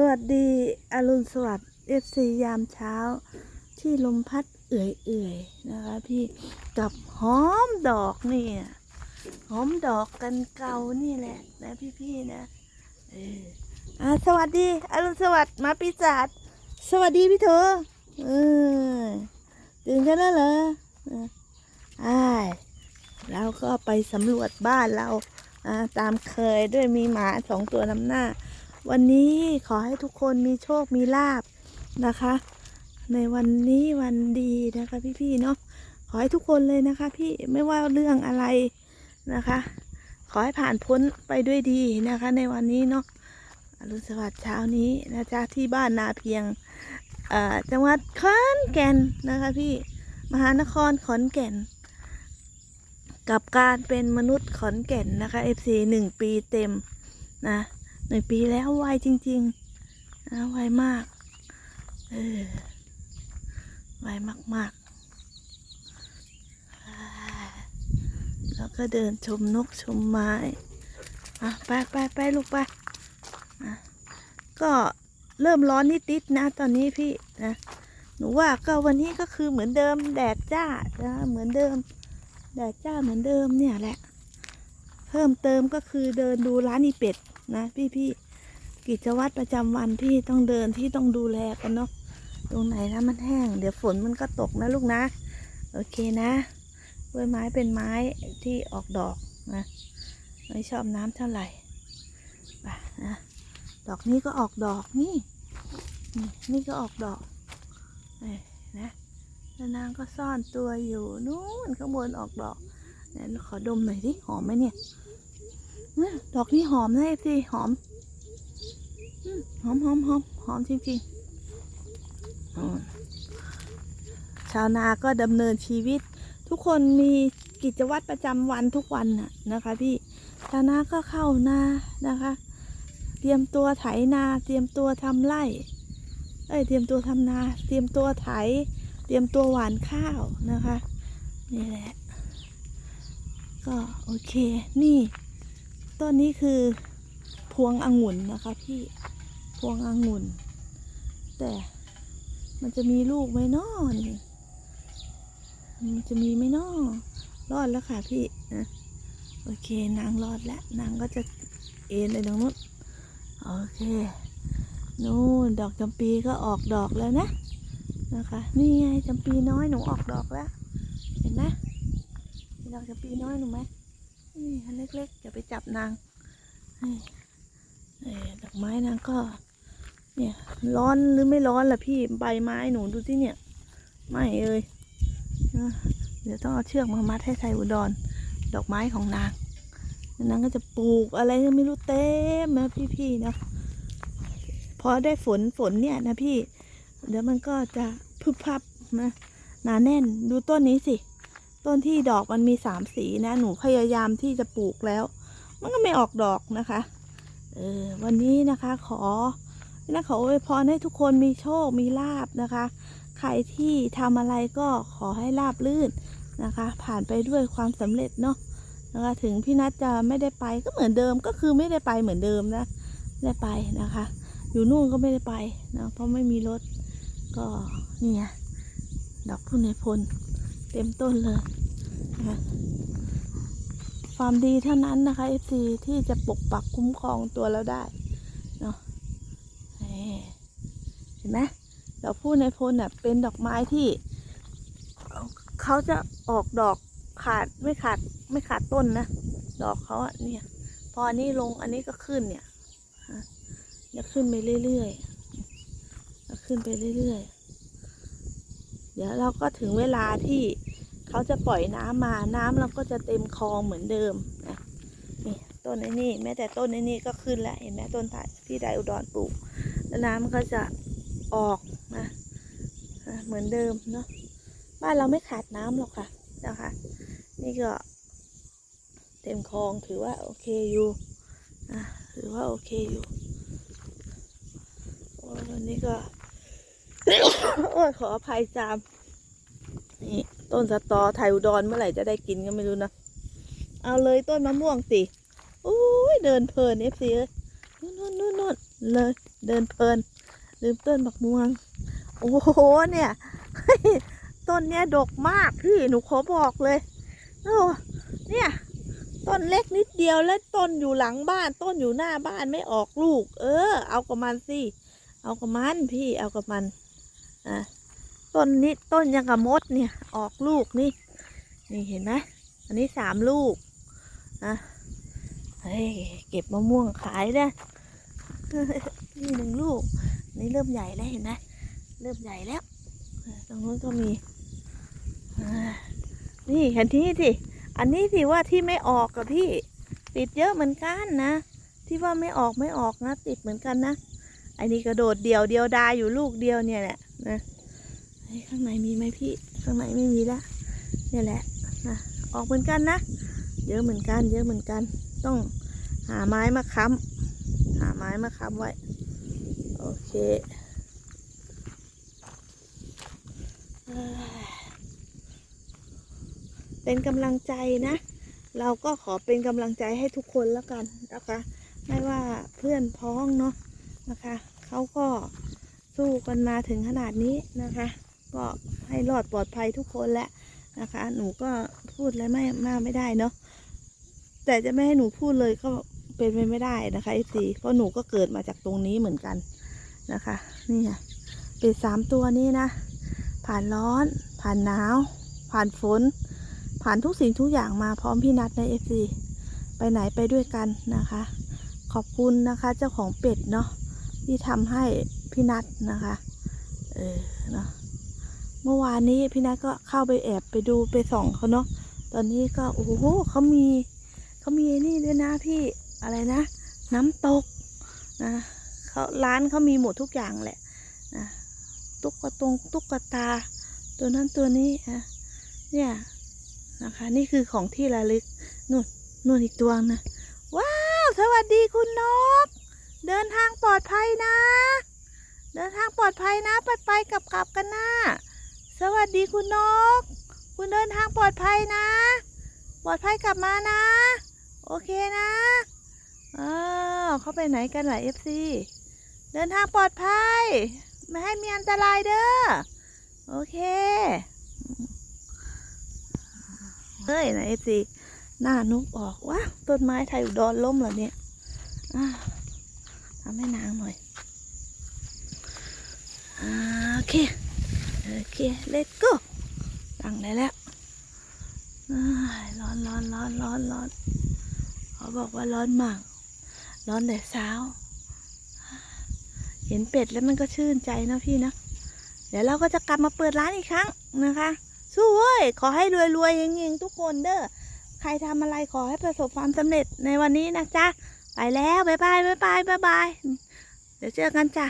สวัสดีอรุณสวัสดิ์เอฟซียามเช้า ที่ลมพัดเอื่อยๆนะคะพี่กับหอมดอกนี่หอมดอกกันเกานี่แหละนะพี่ๆนะเอออะสวัสดีอรุณสวัสดิ์มาปีศาจสวัสดีพี่เธอเออตื่นกันแล้วเหรอเอออ้าเราก็ไปสำรวจบ้านเราอ่าตามเคยด้วยมีหมาสองตัวนำหน้า วันนี้ขอให้ทุกคนมีโชคมีลาบนะคะ ในวันนี้วันดีนะคะพี่ๆเนาะขอให้ทุกคนเลยนะคะ พี่ไม่ว่าเรื่องอะไรนะคะ ขอให้ผ่านพ้นไปด้วยดีนะคะ ในวันนี้เนาะอรุณสวัสดิ์เช้านี้นะจ๊ะที่บ้านนาเพียงเอ่อจังหวัดขอนแก่นนะคะพี่มหานครขอนแก่น กับการเป็นมนุษย์ขอนแก่นนะคะ FC หนึ่งปีเต็มนะ หนึ่งปีแล้วไวจริงๆนะไวมาก เออ ไวมากๆ แล้วก็เดินชมนกชมไม้ อะ ไปไปไปลูกไปอะก็เริ่มร้อนนิดๆนะ ตอนนี้พี่นะ หนูว่าก็วันนี้ก็คือเหมือนเดิมแดดจ้านะเหมือนเดิม แดดจ้าเหมือนเดิมเนี่ยแหละ พิ่มเติมก็คือเดินดูร้านอีเป็ดนะพี่พี่กิจวัตรประจำวันพี่ต้องเดินที่ต้องดูแลกันเนาะตรงไหนนะมันแห้ง เดี๋ยวฝนมันก็ตกนะลูกนะ โอเคนะกล้วยไม้เป็นไม้ที่ออกดอกนะไม่ชอบน้ำเท่าไหร่ไปนะดอกนี้ก็ออกดอกนี่นี่นี่ก็ออกดอกนะแล้วนางก็ซ่อนตัวอยู่นู้นข้างบนออกดอกเนี่ยขอดมหน่อยสิหอมไหมเนี่ย ดอกนี้หอมนะเอฟซีหอมหอมหอมหอมหอมจริงๆชาวนาก็ดำเนินชีวิต ทุกคนมีกิจวัตรประจำวันทุกวันน่ะนะคะ พี่ชาวนาก็เข้านานะคะ เตรียมตัวไถนา เตรียมตัวทำไร่เอ้ยเตรียมตัวทำนา เตรียมตัวไถ เตรียมตัวหวานข้าวนะคะ นี่แหละ ก็โอเค นี่ ต้นนี้คือพวงองุ่นนะคะพี่พวงองุ่น แต่มันจะมีลูกไหมนอนี่มันจะมีไหมนอรอดแล้วค่ะพี่นะโอเคนางรอดแล้ว นางก็จะเอ็นไปตรงนู้นโอเคนู่นดอกจำปีก็ออกดอกแล้วนะนะคะ นี่ไงจำปีน้อยหนูออกดอกแล้ว เห็นไหมดอกจำปีน้อยหนูไหม นี่อันเล็กๆอย่าไปจับนางนี่ดอกไม้นางก็ เนี่ย ร้อนหรือไม่ร้อนล่ะพี่ใบไม้หนูดูสิเนี่ย ไม่เอ่ยเดี๋ยวต้องเอาเชือกมามัดให้ไทยอุดร ดอกไม้ของนางนางก็จะปลูกอะไรก็ไม่รู้เต็มนะพี่ๆเนาะพอได้ฝนฝนเนี่ยนะพี่ เดี๋ยวมันก็จะพึบพับนะหนาแน่นดูต้นนี้สิ ต้นที่ดอกมันมีสามสีนะ หนูพยายามที่จะปลูกแล้ว มันก็ไม่ออกดอกนะคะ เออวันนี้นะคะขอนะขออวยพรให้ทุกคนมีโชคมีลาบนะคะ ใครที่ทำอะไรก็ขอให้ราบลื่นนะคะ ผ่านไปด้วยความสำเร็จเนาะนะคะถึงพี่นัทจะไม่ได้ไปก็เหมือนเดิมก็คือไม่ได้ไปเหมือนเดิมนะไม่ได้ไปนะคะ อยู่นู่นก็ไม่ได้ไปนะเพราะไม่มีรถก็นี่ไงดอกพุ่นในพล เต็มต้นเลยนะคะความดีเท่านั้นนะคะ FC ที่จะปกปักคุ้มครองตัวเราได้เนาะเห็นไหมดอกพูในพลน่ะเป็นดอกไม้ที่เขาจะออกดอกขาดไม่ขาดไม่ขาดต้นนะ ดอกเขาอะเนี่ย พออันนี้ลงอันนี้ก็ขึ้นเนี่ยจะขึ้นไปเรื่อยๆจะขึ้นไปเรื่อยๆเดี๋ยวเราก็ถึงเวลาที่ เขาจะปล่อยน้ำมาน้ำเราก็จะเต็มคลองเหมือนเดิมนะนี่ต้นไอ้นี่ แม้แต่ต้นไอ้นี่ก็ขึ้นแล้วเห็นไหมต้นที่ไดอุดรปลูกแล้วน้ำมันก็จะออกนะเหมือนเดิมเนาะบ้านเราไม่ขาดน้ำหรอกค่ะนะคะนี่ก็ เต็มคลองถือว่าโอเคอยู่นะถือว่าโอเคอยู่โอ้วันนี้ก็ โอ้ขออภัยจามนี่ ต้นสตอไทยอุดรเมื่อไหร่จะได้กินก็ไม่รู้นะ เอาเลยต้นมะม่วงสิโอ้ยเดินเพลินเอฟซีเอ้ยนู่นนู่นนู่นนู่นเลยเดินเพลินลืมต้นบักม่วง โอ้โหเนี่ยต้นเนี้ยดกมากพี่หนูขอบอกเลยโอ้เนี่ยต้นเล็กนิดเดียวแล้วต้นอยู่หลังบ้าน ต้นอยู่หน้าบ้านไม่ออกลูก เออ เอากับมันสิเอากับมันพี่เอากับมันอะ ต้นนี้ต้นยังกับมดเนี่ยออกลูกนี่ นี่เห็นไหมอันนี้สามลูกอะเฮ้ยเก็บมะม่วงขายเนี่ยนี่หนึ่งลูก นี่เริ่มใหญ่แล้วเห็นไหมเริ่มใหญ่แล้วตรงนู้นก็มีนี่เห็นที่นี่สิอันนี้สิว่าที่ไม่ออกกับพี่ติดเยอะเหมือนกันนะ ที่ว่าไม่ออกไม่ออกนะ ติดเหมือนกันนะไอ้นี่กระโดดเดียวเดียวดายอยู่ลูกเดียวเนี่ยแหละนะ ข้างในมีไหมพี่ ข้างในไม่มีละเนี่ยแหละนะออกเหมือนกันนะ เยอะเหมือนกัน เยอะเหมือนกัน ต้องหาไม้มาค้ำหาไม้มาค้ำไว้ โอเคเป็นกำลังใจนะ เราก็ขอเป็นกำลังใจให้ทุกคนแล้วกันนะคะ ไม่ว่าเพื่อนพ้องเนาะนะคะ เขาก็สู้กันมาถึงขนาดนี้นะคะ ก็ให้รอดปลอดภัยทุกคนแหละนะคะ หนูก็พูดอะไรไม่มากไม่ได้เนาะแต่จะไม่ให้หนูพูดเลยก็เป็นไปไม่ได้นะคะไอซีเพราะหนูก็เกิดมาจากตรงนี้เหมือนกันนะคะ นี่ค่ะเป็ดสามตัวนี้นะ ผ่านร้อน ผ่านหนาว ผ่านฝน ผ่านทุกสิ่งทุกอย่างมาพร้อมพี่นัดในเอฟซีไปไหนไปด้วยกันนะคะ ขอบคุณนะคะเจ้าของเป็ดเนาะที่ทำให้พี่นัดนะคะ เออเนาะ เมื่อวานนี้พี่นัดก็เข้าไปแอบไปดูไปส่องเขาเนาะตอนนี้ก็โอ้โหเขามีเขามีนี่ด้วยนะพี่อะไรนะ น้ำตกนะเขาร้านเขามีหมดทุกอย่างแหละนะตุ๊กตงตุ๊กตา ตัวนั้นตัวนี้อะเนี่ยนะคะ นี่คือของที่ระลึกนู่นนู่นอีกตัวนะว้าวสวัสดีคุณนก เดินทางปลอดภัยนะ เดินทางปลอดภัยนะ ไปไปกลับกลับกันนะ สวัสดีคุณนก คุณเดินทางปลอดภัยนะ ปลอดภัยกลับมานะ โอเคนะอ้าวเขาไปไหนกันล่ะเอฟซีเดินทางปลอดภัย ไม่ให้มีอันตรายเด้อ โอเคเฮ้ยไหนเอฟซีหน้านุกออกว้าต้นไม้ไทยอุดรล้มเหรอเนี่ยทำให้นางหน่อยอ่าโอเค โอเค let's go ตั้งได้แล้วร้อนร้อนร้อนร้อนร้อนเขาบอกว่าร้อนมาก ร้อนแต่เช้า เห็นเป็ดแล้วมันก็ชื่นใจนะพี่นะ เดี๋ยวเราก็จะกลับมาเปิดร้านอีกครั้งนะคะสู้เว้ย ขอให้รวยๆเฮงๆทุกคนเด้อ ใครทำอะไรขอให้ประสบความสำเร็จในวันนี้นะจ๊ะ ไปแล้ว บ๊ายบาย บ๊ายบาย บ๊ายบาย เดี๋ยวเจอกันจ้ะ